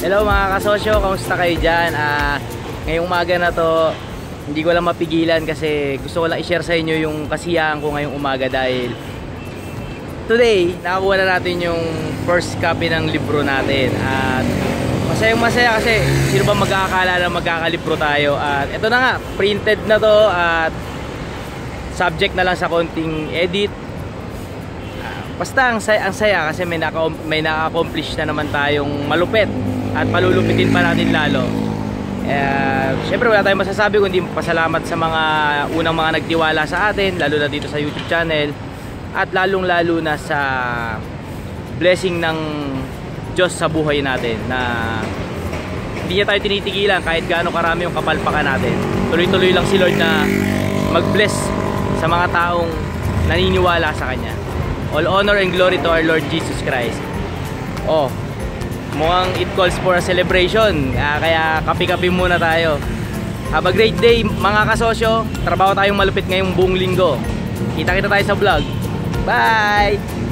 Hello mga kasosyo, kamusta kayo dyan? Ah, ngayong umaga na to, hindi ko lang mapigilan kasi gusto ko lang i-share sa inyo yung kasiyahan ko ngayong umaga dahil today, nakakuha na natin yung first copy ng libro natin. At masayang masaya kasi sino ba magkakakala na magkakalibro tayo. At ito na nga, printed na to at subject na lang sa konting edit. Ah, basta ang saya, ang saya kasi may, naka, may naka-accomplish na naman tayong malupit at malulupitin pa natin lalo. Uh, Siyempre wala tayong masasabi kundi pasalamat sa mga unang mga nagtiwala sa atin lalo na dito sa YouTube channel. At lalong lalo na sa blessing ng Diyos sa buhay natin na hindi niya tayo tinitigilan kahit gaano karami yung kapalpakan natin. Tuloy-tuloy lang si Lord na mag-bless sa mga taong naniniwala sa Kanya. All honor and glory to our Lord Jesus Christ. Oh mukhang it calls for a celebration. Ah, kaya kapi-kapi muna tayo. Have a great day mga kasosyo. Trabaho tayong malupit ngayong buong linggo. Kita kita tayo sa vlog. Bye